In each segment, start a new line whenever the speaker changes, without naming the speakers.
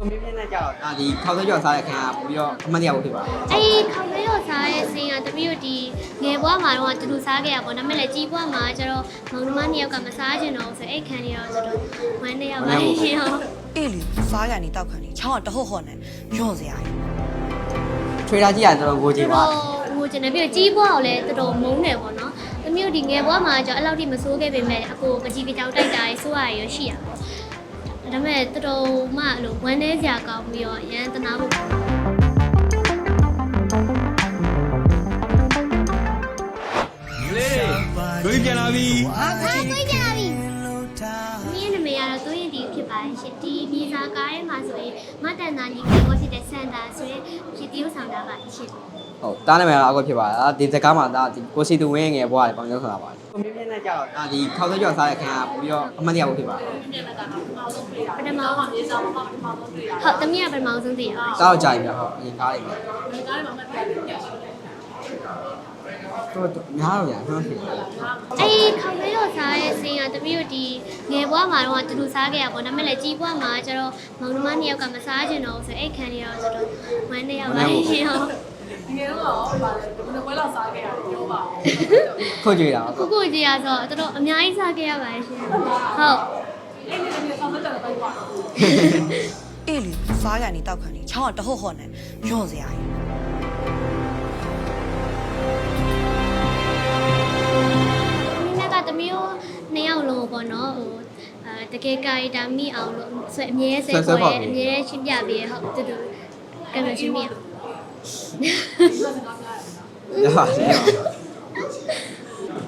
ကိုမင်းပြင်းနဲ့ကြောက်ဒါဒီခေါက်ဆွဲကြော်စားတဲ့ခံကပို့ပြီးတော့အမှတ်တရဖို့ဖြစ်ပါတယ်
အဲ့ဒီခေါင်းလေးတော့စားရဲ့စင်ကတမီးတို့ဒီငယ်ဘွားမှာတော့တူတူစားခဲ့ရပါတော့ဒါပေမဲ့လည်းကြီးဘွားမှာကျတော့မောင်နှမနှစ်ယောက်ကမစားချင်တော့ဘူးဆိုအဲ့ခံနေတော့ဆိုတော့ဝမ်းနေရောက်ပါရှင်ဟုတ်
အေးလေစားရနေတောက်ခံနေချောင်းကတဟော့ဟော့နဲ့ညွန့်စရာကြီး
ထွေးတာကြီးကတော်တော်ကိုကြည့်ပါ
ဟိုကျန်တယ်ပြီးတော့ကြီးဘွားကိုလည်းတော်တော်မုန်းတယ်ပေါ့နော်တမီးတို့ဒီငယ်ဘွားမှာကျတော့အဲ့လောက်ထိမစိုးခဲ့ပေမဲ့အကိုကကြီးကကြောက်တိုက်တာရေးစိုးရရရှိရပါ ဒါပေမဲ့တော်တော်မှအဲ့လိုဝမ်းနေစရာကောင်းပြီးတော့ရန်တနာဖို့
လေးကိုကြီးပြန်လာပြီ
ဟာကိုကြပြီမင်းနမေကတော့သွေးရင်ဒီဖြစ်ပါတယ်ရှင်ဒီမြေစာကားထဲမှာဆိုရင်မတန်တာညီကိုဖြစ်တဲ့စန်တာဆိုရင်ဖြစ်တီးဆောင်တာပါရှင်
ဟုတ်တားနာမည်ကအကွက်ဖြစ်ပါတယ်ဒီစကားမှာဒါဒီကိုစီတူဝင်းငယ်ဘွားလေးပေါင်းရောက်လာပါတယ်ကိုမင်းပြင်းနဲ့ကြောက်ဒါဒီခေါက်ဆွဲကြော်စားတဲ့ခံကပို့ပြီးတော့အမှတ်တရဖို့ဖြစ်ပါတယ်
ပထမဆုံးမြေစာမှာပထမဆုံးတွေ့ရဟုတ်တမီးကပထမဆုံးသိရပါ
တောက်ကြိုက်ပြဟုတ်အရင်ကားလေးပဲတော့များတော့ညာဟုတ်ဖြစ်တယ်
အဲ့ဒီခေါင်းလေးတော့စားရဲ့စင်ကတမီးတို့ဒီငယ်ဘွားမှာတော့တူတူစားခဲ့ရပါတော့ဒါပေမဲ့လည်းကြီးဘွားမှာကျတော့မောင်နှမနှစ်ယောက်ကမစားချင်တော့ဘူးဆိုအဲ့ခံနေတော့ဆိုတော့ဝမ်းနေရောက်ပါရှင်ဟုတ်
ဒီနေ့တော့ပါလေဘယ်နှပွဲလောက်စားခဲ့ရတယ်ပြောပါဦး
ခုတ်ကြည့်တာ
ခုခုကြီးရဆိုတော့တော်တော်အများကြီးစားခဲ့ရပါတယ်ရှင်ဟုတ်
အဲ့ဒီနေ့ဆောင်းမတက်တော့ပါ
အေးလေစားရနေတောက်ခံနေချောင်းကတဟော့ဟော့နဲ့ညွန့်စရာကြီး
မိနကတမျိုးနှစ်ယောက်လုံးပေါ့နော်ဟိုအဲတကယ်ကာရီတာမိအောင်လို့ဆွဲအမြဲဆဲခေါ်ရဲအမြဲရှင်းပြပေးရဟုတ်တူတူကံလို့ရှင်းပြ
ရပါတယ်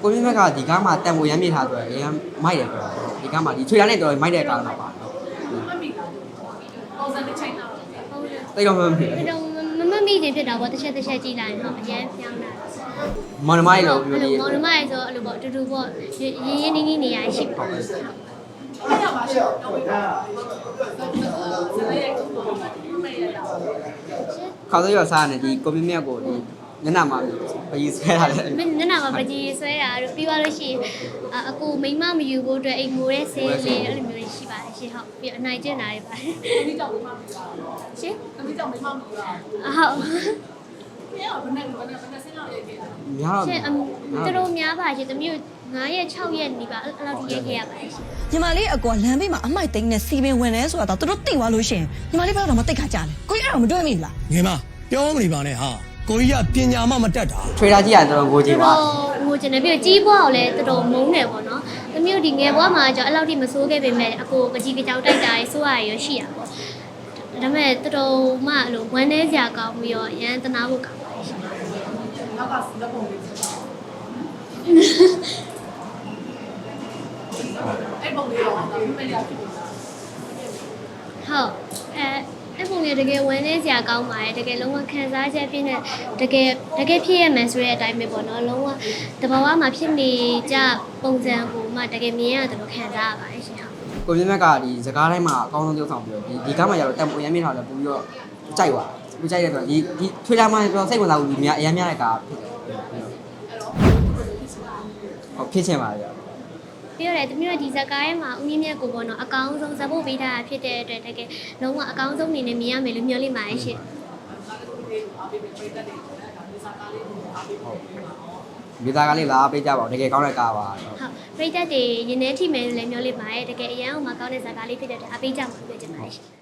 ကိုမင်းမက်ကဒီကားမှာတန်ဖိုရမ်းမြစ်ထားဆိုတော့အရင်မိုက်တယ်ပြောဒီကားမှာဒီထွေတာနဲ့တော်တော်မိုက်တဲ့ကားမှာပါတော့
မမိတာပုံစံတစ်ချိန်တော့
ဟုတ်တယ်
တိတ်တော့မဖြစ်
ဘယ်တော့မမမိခြင်းဖြစ်တာပေါ့တစ်ချက်တစ်ချက်ကြည့်လိုက်ရင်ဟုတ်အရင်ပြောင်းတာ
မော်နမိုင်းလို့ပြောလို့
မောင်နှမရေဆိုအဲ့လိုပေါ့တူတူပေါ့ရင်းရင်းနှီးနှီးနေရရှိပါ
အဲ့ရပါရှင်တော့ပြပါစနေရက်ကိုမေးရတာ
ခေါင်းစရောစားနေဒီကိုမင်းမြက်ကိုဒီညနာမှာပကြီးဆွဲထားတယ်
မင်းညနာမှာပကြီးဆွဲတာတို့ပြီးသွားလို့ရှိရင်အကူမိမမယူဖို့အတွက်အိမ်ငိုတဲ့ဆေးလေးအဲ့လိုမျိုးရှိပါတယ်ရှင်ဟုတ်ပြီးအနိုင်ကျင့်တာတွေပါတယ်
သမီးကြောင့်မမမီတာ
ရှင်
သမီးကြောင့်မမမီတာ
ဟုတ်
မင်းကဘယ်နဲ့ဘယ်နဲ့ဘယ်နဲ့ဆင်းလောက်ရိုက်ခဲ့တာ
များတော့
ရှင်အသူတို့များပါရှင်တမျိုး9ရက်6ရက်နေပါအဲ့လောက်ထိရိုက်ခဲ့ရပါတယ်ရှင်
ညီမလေးအကွာလမ်းဘေးမှာအမိုက်သိမ်းနဲ့စီပင်ဝင်လဲဆိုတာတော့သူတို့သိသွားလို့ရှရင်ညီမလေးဘယ်တော့မှတိတ်ခါကြတယ်ကိုကြီးအဲ့တော့မတွေ့မိဘူးလား
ငယ်မပြောမနေပါနဲ့ဟာကိုကြီးကပညာမှမတတ်တာ
ထွေတာကြီးကတော်တော်ကိုကြည့်ပါ
ဟိုကျန်တယ်ပြီးတော့ကြီးဘွားကိုလည်းတော်တော်မုန်းတယ်ပေါ့နော်တမျိုးဒီငယ်ဘွားမှာကျတော့အဲ့လောက်ထိမစိုးခဲ့ပေမဲ့အကိုကကြီးကကြောက်တိုက်တာရေးစိုးရရရှိရပေါ့ဒါပေမဲ့တော်တော်မှအဲ့လိုဝမ်းနေစရာကောင်းပြီးတော့ရန်တနာဖို့ကောင်းပါတယ်ရှင်
နောက်ကလက်ပုံလေးအဲ့ပုံလေးတော့မမေ့ရဖြစ်နေတာ
ဟုတ်အဲအဲ့ပုံလေးတကယ်ဝမ်းနေစရာကောင်းပါတယ်တကယ်လုံးဝခံစားချက်ပြည့်နဲ့တကယ်တကယ်ဖြစ်ရမယ်ဆိုတဲ့အတိုင်းပဲပေါ့နော်လုံးဝတဘာဝမှာဖြစ်နေကြပုံစံကိုမှတကယ်မြင်ရတယ်လို့ခံစားရပါတယ်ရှင်ဟုတ်
ကိုမင်းမက်ကဒီစကားတိုင်းမှာအကောင်းဆုံးပြောဆောင်ပြီးတော့ဒီဒီကားမှာကျတော့တန်ဖိုရမ်းမြစ်ထားတယ်ပို့ပြီးတော့ကြိုက်ပါဘူး ကြိုက်တယ်ဆိုတော့ဒီဒီထွေတာမှာပြောစိတ်ဝင်စားဘူးများအရင်များတဲ့ကားဖြစ်တယ်ဟုတ်ဖြစ်ချင်ပါလေ
ပြောတယ်တမျိုးဒီဇက်ကားထဲမှာဦးမြင့်မြတ်ကိုပေါ့နော်အကောင်းဆုံးဇက်ဖို့ပေးထားတာဖြစ်တဲ့အတွက်တကယ်လုံးဝအကောင်းဆုံးအနေနဲ့မြင်ရမယ်လို့မျှော်လင့်ပါတယ်ရှင်
မြေသားကလေးလာပေးကြပါဦးတကယ်ကောင်းတဲ့ကားပါတော့
ဟုတ်ပရိသတ်တွေရင်ထဲထိမယ်လို့လည်းမျှော်လင့်ပါတယ်တကယ်အရန်အောင်မကောင်းတဲ့ဇက်ကားလေးဖြစ်တဲ့အတွက်အပေးကြမှာပြောချင်ပါတယ်ရှင်